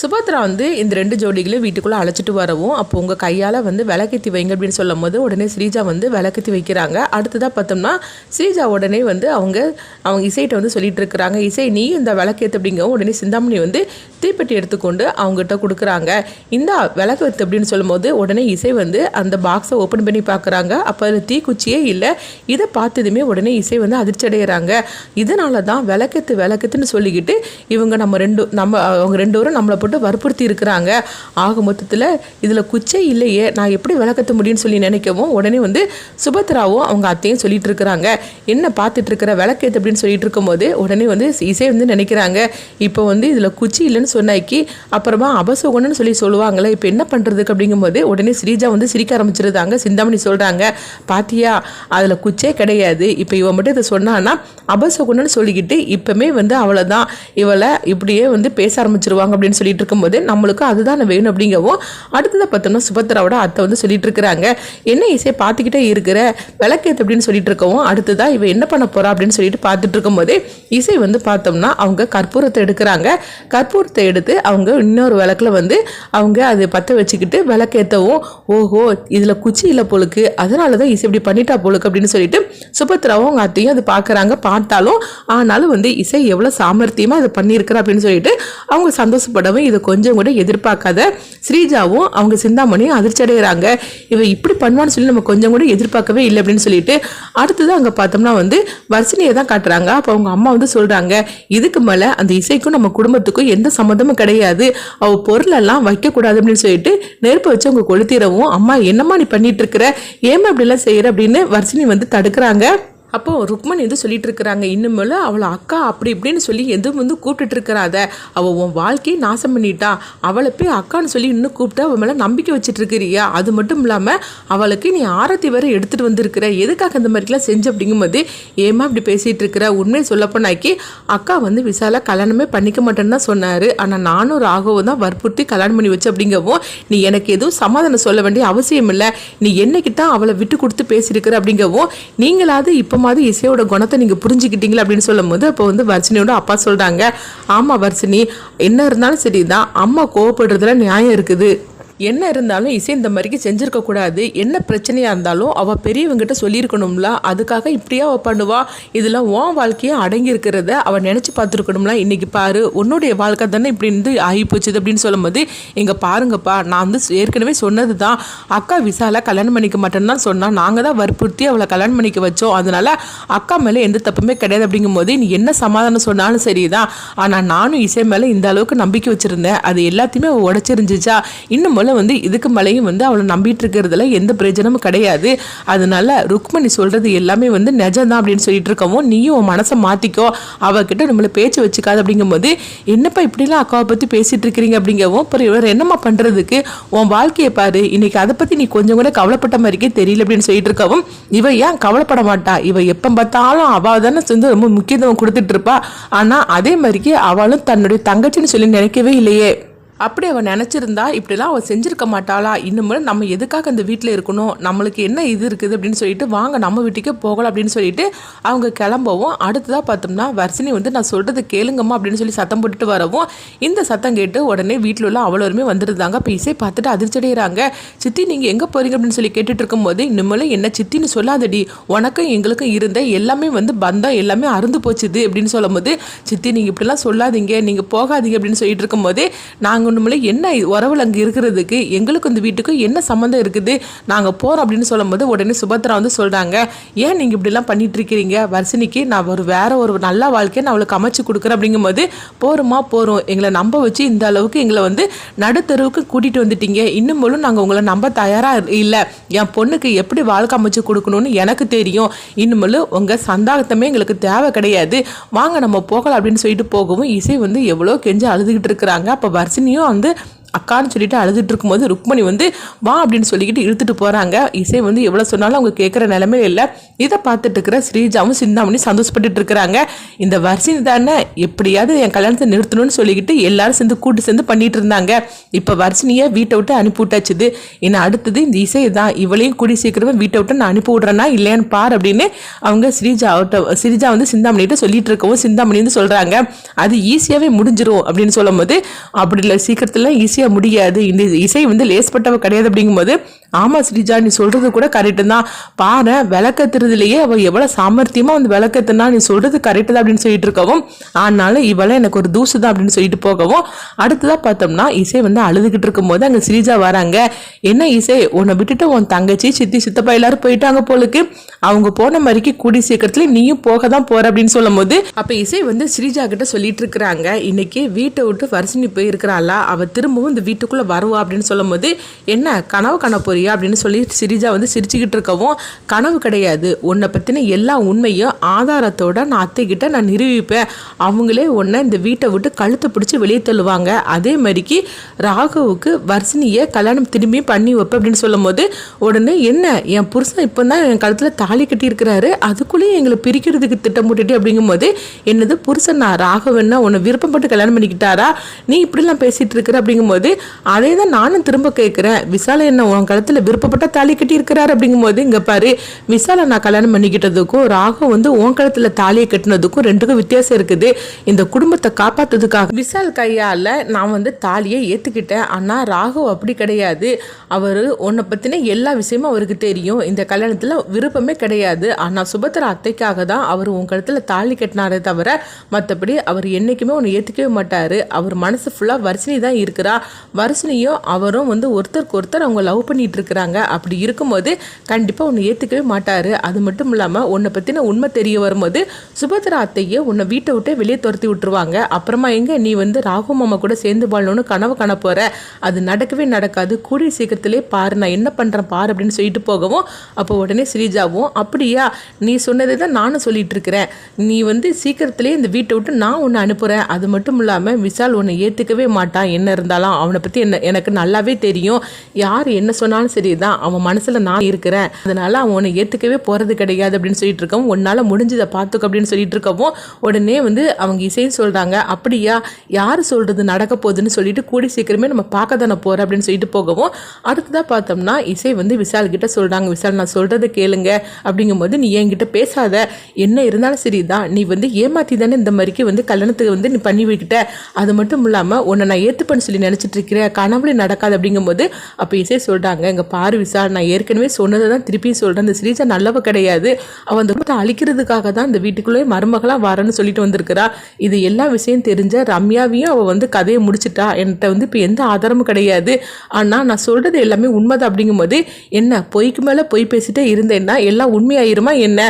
சுபத்ரா வந்து இந்த ரெண்டு ஜோடிகளையும் வீட்டுக்குள்ளே அழைச்சிட்டு வரவும் அப்போ உங்கள் கையால் வந்து விளக்கேற்றி வைங்க அப்படின்னு சொல்லும் போது உடனே ஸ்ரீஜா வந்து விளக்கேற்றி வைக்கிறாங்க. அடுத்ததாக பார்த்தோம்னா ஸ்ரீஜா உடனே வந்து அவங்க அவங்க இசைகிட்ட வந்து சொல்லிட்டு இருக்கிறாங்க. இசை நீ இந்த விளக்கேற்று அப்படிங்கவும் உடனே சிந்தாமணி வந்து தீப்பெட்டி எடுத்துக்கொண்டு அவங்ககிட்ட கொடுக்குறாங்க. இந்த விளக்கேற்று அப்படின்னு சொல்லும்போது உடனே இசை வந்து அந்த பாக்ஸை ஓப்பன் பண்ணி பார்க்குறாங்க. அப்போ அதில் தீக்குச்சியே இல்லை. இதை பார்த்ததுமே உடனே இசை வந்து அதிர்ச்சி அடைகிறாங்க இதனால தான் விளக்கத்து விளக்கத்துன்னு சொல்லிக்கிட்டு இவங்க நம்ம ரெண்டு நம்ம அவங்க ரெண்டு பேரும் நம்மளை போட்டு வற்புறுத்தி இருக்கிறாங்க. ஆக மொத்தத்தில் இதில் குச்சே இல்லையே நான் எப்படி விளக்கத்த முடியும்னு சொல்லி நினைக்கவும் உடனே வந்து சுபத்ராவும் அவங்க அத்தையும் சொல்லிட்டு இருக்கிறாங்க. என்ன பார்த்துட்டு இருக்கிற விளக்கேத்து அப்படின்னு சொல்லிட்டு இருக்கும்போது உடனே வந்து இசை வந்து நினைக்கிறாங்க. இப்போ வந்து இதில் குச்சி இல்லைன்னு சொன்னாக்கி அப்புறமா அபசோகன்னு சொல்லி சொல்லுவாங்களே இப்போ என்ன பண்ணுறதுக்கு அப்படிங்கும்போது உடனே ஸ்ரீஜா வந்து சிரிக்க ஆரம்பிச்சிருந்தாங்க. சிந்தாமணி சொல்கிறாங்க பாத்தியா அதில் குச்சே கிடையாது. இப்போ இவன் மட்டும் இதை சொன்னான்னா அபசகுணன்னு சொல்லிக்கிட்டு இப்போமே வந்து அவ்வளோதான் இவளை இப்படியே வந்து பேச ஆரம்பிச்சிருவாங்க அப்படின்னு சொல்லி சொல்லிட்டு இருக்கும்போது நம்மளுக்கு அதுதான் வேணும் அப்படிங்கவும் அடுத்ததை பார்த்தோம்னா சுபத்ராவோட அத்தை வந்து சொல்லிட்டு இருக்கிறாங்க என்ன இசையை பார்த்துக்கிட்டே இருக்கிற? விளக்கேத்து அப்படின்னு சொல்லிட்டு இருக்கவும் அடுத்ததான் இவ என்ன பண்ண போறா அப்படின்னு சொல்லிட்டு பார்த்துட்டு இருக்கும்போது இசை வந்து பார்த்தோம்னா அவங்க கற்பூரத்தை எடுக்கிறாங்க. கற்பூரத்தை எடுத்து அவங்க இன்னொரு விளக்கில் வந்து அவங்க அதை பற்ற வச்சுக்கிட்டு விளக்கேற்றவும் ஓஹோ இதில் குச்சி இல்லை போலுக்கு. அதனால தான் இசை இப்படி பண்ணிட்டா போலுக்கு அப்படின்னு சொல்லிட்டு சுபத்ராவும் அவங்க அத்தையும் அதை பார்க்குறாங்க. பார்த்தாலும் ஆனாலும் வந்து இசை எவ்வளோ சாமர்த்தியமாக அதை பண்ணியிருக்கிறா அப்படின்னு சொல்லிட்டு அவங்க சந்தோஷப்படவும் இதை கொஞ்சம் கூட எதிர்பார்க்காத ஸ்ரீஜாவும் அவங்க சிந்தாமணியும் அதிர்ச்சி அடைகிறாங்க இவன் இப்படி பண்ணுவான்னு சொல்லி நம்ம கொஞ்சம் கூட எதிர்பார்க்கவே இல்லை அப்படின்னு சொல்லிட்டு அடுத்தது அங்கே பார்த்தோம்னா வந்து வர்ஷினியை தான் காட்டுறாங்க. அப்போ அவங்க அம்மா வந்து சொல்கிறாங்க இதுக்கு மேலே அந்த இசைக்கும் நம்ம குடும்பத்துக்கும் எந்த சம்மந்தமும் கிடையாது. அவள் பொருளெல்லாம் வைக்கக்கூடாது அப்படின்னு சொல்லிட்டு நெருப்பு வச்சு அவங்க கொளுத்திடவும் அம்மா என்னம்மா நீ பண்ணிட்டு இருக்கிற? ஏமா இப்படிலாம் செய்கிற அப்படின்னு வர்ஷினி வந்து தடுக்கிறாங்க. அப்போது ருக்மன் எது சொல்லிட்டு இருக்கிறாங்க இன்னுமேல அவளை அக்கா அப்படி இப்படின்னு சொல்லி எதுவும் வந்து கூப்பிட்டுட்டு இருக்கிறாத அவள் உன் வாழ்க்கையை நாசம் பண்ணிட்டா. அவளை போய் அக்கான்னு சொல்லி இன்னும் கூப்பிட்டு அவன் மேலே நம்பிக்கை வச்சுட்டு இருக்கிறியா அது மட்டும் இல்லாமல் அவளுக்கு நீ ஆரத்தி வேற எடுத்துகிட்டு வந்திருக்கிற. எதுக்காக இந்த மாதிரிலாம் செஞ்சு அப்படிங்கும்போது ஏமா இப்படி பேசிகிட்டு இருக்கிற உண்மையை சொல்லப்போனாக்கி அக்கா வந்து விசாலா கல்யாணமே பண்ணிக்க மாட்டேன்னு தான் சொன்னார். ஆனால் நானும் ராகவும் தான் வற்புறுத்தி கல்யாணம் பண்ணி வச்சு அப்படிங்கவும் நீ எனக்கு எதுவும் சமாதானம் சொல்ல வேண்டிய அவசியம் இல்லை. நீ என்னைக்கு தான் அவளை விட்டு கொடுத்து பேசியிருக்கிற அப்படிங்கவும் நீங்களாவது இப்போ மாதிரி இசையோட குணத்தை நீங்கள் புரிஞ்சுக்கிட்டீங்களா அப்படின்னு சொல்லும்போது அப்போ வந்து வர்ஷினியோட அப்பா சொல்கிறாங்க ஆமாம் வர்ஷினி என்ன இருந்தாலும் சரிதான் அம்மா கோவப்படுறதுல நியாயம் இருக்குது. என்ன இருந்தாலும் இசை இந்த மாதிரிக்கு செஞ்சிருக்க கூடாது. என்ன பிரச்சனையாக இருந்தாலும் அவள் பெரியவங்கிட்ட சொல்லியிருக்கணும்ல அதுக்காக இப்படியா அவள் பண்ணுவா? இதெல்லாம் உன் வாழ்க்கையும் அடங்கி இருக்கிறத அவள் நினச்சி பார்த்துருக்கணும்ல. இன்னைக்கு பாரு உன்னுடைய வாழ்க்கை தானே இப்படி இருந்து ஆகி போச்சுது அப்படின்னு சொல்லும்போது இங்கே பாருங்கப்பா நான் வந்து ஏற்கனவே சொன்னது தான் அக்கா விசால கல்யாணம் பண்ணிக்க மாட்டேன்னு தான் சொன்னால் நாங்கள் தான் வற்புறுத்தி அவளை கல்யாணம் பண்ணிக்க வச்சோம். அதனால அக்கா மேலே எந்த தப்புமே கிடையாது அப்படிங்கும்போது நீ என்ன சமாதானம் சொன்னாலும் சரிதான். ஆனால் நானும் இசை மேலே இந்த அளவுக்கு நம்பிக்கை வச்சுருந்தேன். அது எல்லாத்தையுமே உடச்சிருந்துச்சா? இன்னும் போல வந்து இதுக்கு மேலேயும் வந்து அவளை நம்பிட்டு இருக்கிறதுல எந்த பிரயோஜனமும் கிடையாது. அதனால ருக்மணி சொல்றது எல்லாமே வந்து நிஜம்தான் அப்படின்னு சொல்லிட்டு இருக்கவும் நீயும் உன் மனசை மாத்திக்கோ அவகிட்ட நம்மளை பேச்சு வச்சுக்காது அப்படிங்கும்போது என்னப்பா இப்படிலாம் அக்காவை பத்தி பேசிட்டு இருக்கிறீங்க? அப்படிங்கவும் அப்புறம் இவர் என்னம்மா பண்றதுக்கு? உன் வாழ்க்கையை பாரு இன்னைக்கு அதை பத்தி நீ கொஞ்சம் கூட கவலைப்பட்ட மாதிரிக்கே தெரியல அப்படின்னு சொல்லிட்டு இருக்கவும் இவ ஏன் கவலைப்பட மாட்டா? இவ எப்ப பார்த்தாலும் அவள் தானே வந்து ரொம்ப முக்கியத்துவம் கொடுத்துட்டு இருப்பா. ஆனா அதே மாதிரிக்கு அவளும் தன்னுடைய தங்கச்சின்னு சொல்லி நினைக்கவே இல்லையே. அப்படி அவள் நினச்சிருந்தா இப்படிலாம் அவள் செஞ்சிருக்க மாட்டாளா? இன்னுமே நம்ம எதுக்காக இந்த வீட்டில் இருக்கணும்? நம்மளுக்கு என்ன இது இருக்குது? அப்படின்னு சொல்லிட்டு வாங்க நம்ம வீட்டுக்கே போகலாம் அப்படின்னு சொல்லிட்டு அவங்க கிளம்பவும். அடுத்ததாக பார்த்தோம்னா வர்சினி வந்து நான் சொல்கிறது கேளுங்கம்மா அப்படின்னு சொல்லி சத்தம் போட்டுட்டு வரவும் இந்த சத்தம் கேட்டு உடனே வீட்டில் உள்ள அவ்வளோருமே வந்துருந்தாங்க. அப்போ இசை பார்த்துட்டு அதிர்ச்சி அடைகிறாங்க சித்தி நீங்கள் எங்கே போகிறீங்க அப்படின்னு சொல்லி கேட்டுட்டு இருக்கும்போது இனிமேலும் என்ன சித்தின்னு சொல்லாதடி. உனக்கும் எங்களுக்கும் இருந்த எல்லாமே வந்து பந்தம் எல்லாமே அருந்து போச்சுது அப்படின்னு சொல்லும்போது சித்தி நீங்கள் இப்படிலாம் சொல்லாதீங்க. நீங்கள் போகாதீங்க அப்படின்னு சொல்லிட்டு இருக்கும்போது நாங்கள் ஒன்றுமில்ல என்ன உறவில் அங்கே இருக்கிறதுக்கு எங்களுக்கு இந்த வீட்டுக்கும் என்ன சம்மந்தம் இருக்குது? நாங்கள் போகிறோம் அப்படின்னு சொல்லும்போது உடனே சுபத்ரா வந்து சொல்கிறாங்க ஏன் நீங்கள் இப்படிலாம் பண்ணிட்டு இருக்கிறீங்க வர்ஷினிக்கு நான் ஒரு வேற ஒரு நல்ல வாழ்க்கையை நான் அவளுக்கு அமைச்சு கொடுக்குறேன். அப்படிங்கும்போது போகிறோமா போகிறோம் எங்களை நம்ப வச்சு இந்த அளவுக்கு எங்களை வந்து நடுத்தருவுக்கு கூட்டிகிட்டு வந்துட்டீங்க. இன்னும் போலும் நாங்கள் உங்களை நம்ப தயாராக இல்லை. என் பொண்ணுக்கு எப்படி வாழ்க்கை அமைச்சு கொடுக்கணும்னு எனக்கு தெரியும். இன்னுமேலும் உங்கள் சந்தாகத்தமே எங்களுக்கு தேவை கிடையாது. வாங்க நம்ம போகலாம் அப்படின்னு சொல்லிட்டு போகவும் இசை வந்து எவ்வளோ கெஞ்சு அழுதுகிட்டு இருக்கிறாங்க. அப்போ வர்சினியும் வந்து அக்கான்னு சொல்லிட்டு அழுதுட்டு இருக்கும்போது ருக்மணி வந்து வா அப்படின்னு சொல்லிக்கிட்டு இழுத்துட்டு போகிறாங்க இசை வந்து எவ்வளோ சொன்னாலும் அவங்க கேட்குற நிலமையில இல்லை. இதை பார்த்துட்டு இருக்கிற ஸ்ரீஜாவும் சிந்தாமணி சந்தோஷப்பட்டுட்டு இருக்கிறாங்க. இந்த வர்ஷினி தானே? எப்படியாவது என் கல்யாணத்தை நிறுத்தணும்னு சொல்லிக்கிட்டு எல்லாரும் சேர்ந்து கூட்டு சேர்ந்து பண்ணிட்டு இருந்தாங்க. இப்போ வர்ஷினியை வீட்டை விட்டு அனுப்பி விட்டாச்சுது. அடுத்தது இந்த இசை தான். இவளையும் கூடி சீக்கிரமாக வீட்டை விட்டு நான் அனுப்பி விட்றேன்னா இல்லையான்னு பார் அப்படின்னு அவங்க ஸ்ரீஜா ஸ்ரீஜா வந்து சிந்தாமணிகிட்ட சொல்லிட்டு இருக்கவும் சிந்தாமணி வந்து சொல்கிறாங்க அது ஈஸியாகவே முடிஞ்சிடும் அப்படின்னு சொல்லும்போது அப்படி இல்லை சீக்கிரத்தில் ஈஸியாக முடியாது. இந்த இசை வந்து லேஸ்பட்டவ கிடையாது அப்படிங்கும்போது ஆமாம் ஸ்ரீஜா நீ சொல்கிறது கூட கரெக்டு தான். பாரு விளக்கத்துறதுலையே அவள் எவ்வளோ சாமர்த்தியமாக வந்து விளக்கத்துனா நீ சொல்கிறது கரெக்டு தான் அப்படின்னு சொல்லிட்டு இருக்கவும் ஆனாலும் இவளை எனக்கு ஒரு தூசு தான் அப்படின்னு சொல்லிட்டு போகவும் அடுத்ததாக பார்த்தோம்னா இசை வந்து அழுதுகிட்டு இருக்கும்போது அங்கே ஸ்ரீஜா வராங்க. என்ன இசை? உன்னை விட்டுட்டு உன் தங்கச்சி சித்தி சித்தப்பா எல்லாரும் போயிட்டாங்க போலுக்கு. அவங்க போன மாதிரிக்கு கூடி சீக்கிரத்துல நீயும் போக தான் போற அப்படின்னு சொல்லும் போது அப்ப இசை வந்து ஸ்ரீஜா கிட்ட சொல்லிட்டு இருக்கிறாங்க. இன்னைக்கு வீட்டை விட்டு வரிசனி போயிருக்கிறாளா? அவ திரும்பவும் இந்த வீட்டுக்குள்ளே வருவா அப்படின்னு சொல்லும்போது என்ன கனவு காண போறியா? அப்படின்னு சொல்லி சிரிஜா வந்து சிரிச்சுக்கிட்டு இருக்கவும் கனவு கிடையாது. உன்னை பற்றின எல்லா உண்மையும் ஆதாரத்தோட நான் அத்தைக்கிட்ட நான் நிரூபிப்பேன். அவங்களே உன்னை இந்த வீட்டை விட்டு கழுத்தை பிடிச்சி வெளியே தள்ளுவாங்க. அதே மாதிரிக்கு ராகுவுக்கு வர்ஷினியை கல்யாணம் திரும்பி பண்ணி வைப்பேன் அப்படின்னு சொல்லும்போது உடனே என்ன என் புருஷன் இப்போ தான் என் கழுத்தில் தாலி கட்டியிருக்கிறாரு. அதுக்குள்ளேயும் எங்களை பிரிக்கிறதுக்கு திட்டம் போட்டுட்டு அப்படிங்கும்போது என்னது புருஷன்? நான் ராகவன்னா உன்னை விருப்பப்பட்டு கல்யாணம் பண்ணிக்கிட்டாரா? நீ இப்படிலாம் பேசிகிட்டு இருக்கிற அப்படிங்கும்போது அதே தான் நானும் திரும்ப கேட்குறேன். விசால என்ன உன் கழுத்தில் விருப்பப்பட்ட தாலி கட்டியிருக்கிறாரு அப்படிங்கும்போது இங்கே பாரு விசால நான் கல்யாணம் பண்ணிக்கிட்டதுக்கும் ராகம் வந்து உன் கழுத்தில் தாலியை கட்டினதுக்கும் ரெண்டுக்கும் வித்தியாசம் இருக்குது. இந்த குடும்பத்தை காப்பாத்துறதுக்காக விசால் கையால் நான் வந்து தாலியை ஏற்றுக்கிட்டேன் ஆனால் ராகவ் அப்படி கிடையாது. அவர் உன்னை பற்றின எல்லா விஷயமும் அவருக்கு தெரியும். இந்த கல்யாணத்தில் விருப்பமே கிடையாது. ஆனால் சுபத்திர அத்தைக்காக தான் அவர் உன் கழுத்தில் தாலி கட்டினாரே தவிர மற்றபடி அவர் என்றைக்குமே உன்னை ஏற்றுக்கவே மாட்டார். அவர் மனசு ஃபுல்லாக வரிசனி தான் இருக்கிறா. வருஷனையும் அவரும் வந்து ஒருத்தருக்கு ஒருத்தர் அவங்க லவ் பண்ணிட்டு இருக்கிறாங்க அப்படி இருக்கும்போது கண்டிப்பாக உன்னை ஏற்றுக்கவே மாட்டார். அது மட்டும் இல்லாமல் உன்னை பற்றின உண்மை தெரிய வரும்போது சுபத்ரா அத்தையை உன்னை வீட்டை விட்டு வெளியே துரத்தி விட்டுருவாங்க. அப்புறமா எங்கே நீ வந்து ராகு மாமா கூட சேர்ந்து வாழணும்னு கனவு காண போகிற அது நடக்கவே நடக்காது. கூடிய சீக்கிரத்திலே பாரு நான் என்ன பண்ணுறேன் பாரு அப்படின்னு சொல்லிட்டு போகவும் அப்போ உடனே ஸ்ரீஜாவும் அப்படியா நீ சொன்னதை தான் நானும் சொல்லிட்டு இருக்கிறேன் நீ வந்து சீக்கிரத்திலே இந்த வீட்டை விட்டு நான் உன்னை அனுப்புகிறேன் அது மட்டும் இல்லாமல் விஷால் உன்னை ஏற்றுக்கவே மாட்டான். என்ன இருந்தாலும் அவனை பற்றி என்ன எனக்கு நல்லாவே தெரியும். யார் என்ன சொன்னாலும் சரி தான் அவன் மனசில் நான் இருக்கிறேன். அதனால் அவன் உன்னை ஏற்றுக்கவே போகிறது கிடையாது அப்படின்னு சொல்லிட்டு இருக்கவும் உன்னால் முடிஞ்சதை பார்த்துக்க அப்படின்னு சொல்லிட்டு இருக்கவும் உடனே வந்து அவங்க இசைன்னு சொல்கிறாங்க அப்படியா? யார் சொல்கிறது நடக்க போகுதுன்னு சொல்லிட்டு கூடி சீக்கிரமே நம்ம பார்க்க தானே போகிறோம் அப்படின்னு சொல்லிட்டு போகவும் அடுத்ததாக பார்த்தோம்னா இசை வந்து விஷால் கிட்ட சொல்கிறாங்க விஷால் நான் சொல்கிறத கேளுங்க. அப்படிங்கும்போது நீ என்கிட்ட பேசாத. என்ன இருந்தாலும் சரி தான் நீ வந்து ஏமாற்றி தானே இந்த மாதிரிக்கு வந்து கல்யாணத்துக்கு வந்து நீ பண்ணி வைக்கிட்ட அது மட்டும் இல்லாமல் உன்னை நான் ஏற்றுப்பேன்னு சொல்லி நினச்சிட்டு இருக்கிறேன் கனவுல நடக்காது அப்படிங்கும்போது அப்போ இசை சொல்கிறாங்க எங்கள் பாரு விசா நான் ஏற்கனவே சொன்னதை தான் திருப்பியும் சொல்கிறேன் இந்த ஸ்ரீஜா நல்லவ கிடையாது. அவன் அந்த குடும்பத்தை அழிக்கிறதுக்காக தான் இந்த வீட்டுக்குள்ளே மருமகளாக வரேன்னு சொல்லிட்டு வந்திருக்கிறா. இது எல்லா விஷயம் தெரிஞ்ச ரம்யாவையும் அவள் வந்து கதையை முடிச்சிட்டா. என்கிட்ட வந்து இப்போ எந்த ஆதாரமும் கிடையாது. ஆனால் நான் சொல்கிறது எல்லாமே உண்மைதான். அப்படிங்கும்போது என்ன பொய்க்கு மேலே பொய் பேசிட்டே இருந்தேன்னா எல்லாம் உண்மையாயிருமா என்ன?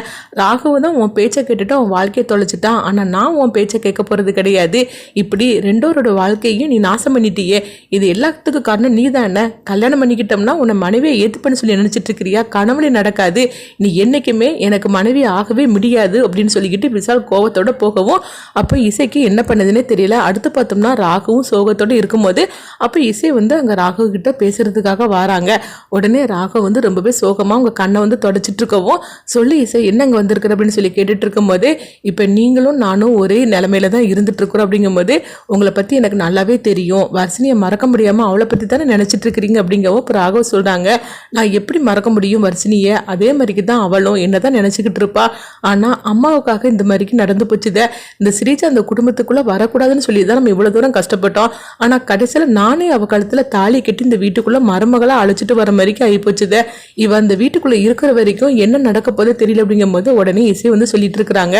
ராகவ தான் உன் பேச்சை கேட்டுட்டு அவன் வாழ்க்கையை தொலைச்சிட்டான். ஆனால் நான் உன் பேச்சை கேட்க போகிறது கிடையாது. இப்படி ரெண்டோரோட வாழ்க்கையும் நீ நாசம் பண்ணிட்டியே. இது எல்லாத்துக்கும் காரணம் நீ தானே கல்யாணம் பண்ணிக்கிட்டோம்னா உன்னை மனைவியை ஏற்றுப்பேன்னு சொல்லி நினச்சிட்டு இருக்கிறியா கணவனே நடக்காது. நீ என்றைக்குமே எனக்கு மனைவி ஆகவே முடியாது அப்படின்னு சொல்லிக்கிட்டு விசால் கோவத்தோட போகவும் அப்போ இசைக்கு என்ன பண்ணதுன்னே தெரியல. அடுத்து பார்த்தோம்னா ராகுவும் சோகத்தோட இருக்கும்போது அப்போ இசை வந்து அங்கே ராகு கிட்ட பேசுறதுக்காக வராங்க. உடனே ராகு வந்து ரொம்பவே சோகமாக உங்கள் கண்ணை வந்து தொடச்சிட்டு இருக்கவும் சொல்லி இசை என்னங்க வந்திருக்குற அப்படின்னு சொல்லி கேட்டுட்டு இருக்கும்போது இப்போ நீங்களும் நானும் ஒரே நிலமையில தான் இருந்துட்டு இருக்கிறோம் அப்படிங்கும்போது உங்களை பற்றி எனக்கு நல்லாவே தெரியும். வர்ஷினியை மறக்க முடியாமல் அவளை பற்றி தானே நினச்சிட்டு இருக்கிறீங்க அப்படிங்கவோ இப்போ ராகவ் சொல்கிறாங்க நான் எப்படி மறக்க முடியும் வர்ஷினியை? அதே மாதிரிக்கு தான் அவளும் என்ன தான் நினச்சிக்கிட்டு இருப்பா. ஆனால் அம்மாவுக்காக இந்த மாதிரிக்கு நடந்து போச்சுதே. இந்த ஸ்ரீஜா அந்த குடும்பத்துக்குள்ளே வரக்கூடாதுன்னு சொல்லி தான் நம்ம இவ்வளோ தூரம் கஷ்டப்பட்டோம். ஆனால் கடைசியில் நானே அவ கழுத்தில் தாலி கட்டி இந்த வீட்டுக்குள்ளே மருமகளாக அழைச்சிட்டு வர மாதிரிக்கு ஆகி போச்சுதே. இவ அந்த வீட்டுக்குள்ளே இருக்கிற வரைக்கும் என்ன நடக்க போதோ தெரியல அப்படிங்கும்போது உடனே இசை வந்து சொல்லிட்டு இருக்கிறாங்க.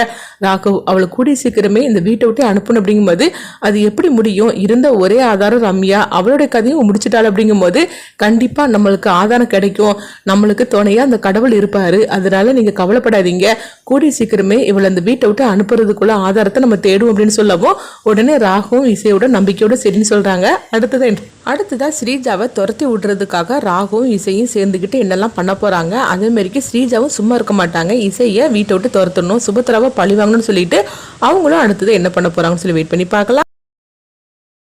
ராகவ் அவளை கூடிய சீக்கிரமே இந்த வீட்டை விட்டு அனுப்பணும் அப்படிங்கும்போது அது எப்படி முடியும்? இருந்த ஒரே ஆதாரம் ரம்யா அவளுடைய கதையும் முடிச்சிட்டாள் அப்படிங்கும்போது கண்டிப்பாக நம்மளுக்கு ஆதாரம் கிடைக்கும். நம்மளுக்கு துணையாக அந்த கடவுள் இருப்பார். அதனால நீங்கள் கவலைப்படாதீங்க. கூடிய சீக்கிரமே இவளை அந்த வீட்டை விட்டு அனுப்புறதுக்குள்ள ஆதாரத்தை நம்ம தேடுவோம் அப்படின்னு சொல்லவும் உடனே ராகுவும் இசையோட நம்பிக்கையோட சரின்னு சொல்கிறாங்க அடுத்தது அடுத்ததாக ஸ்ரீஜாவை துரத்தி விடுறதுக்காக ராகுவும் இசையும் சேர்ந்துக்கிட்டு என்னெல்லாம் பண்ண போகிறாங்க அதேமாரிக்கு ஸ்ரீஜாவும் சும்மா இருக்க மாட்டாங்க. இசையை வீட்டை விட்டு துரத்தணும் சுபத்ராவை பழி வாங்கணும்னு சொல்லிட்டு அவங்களும் அடுத்தது என்ன பண்ண போகிறாங்கன்னு சொல்லி வெயிட் பண்ணி பார்க்கலாம்.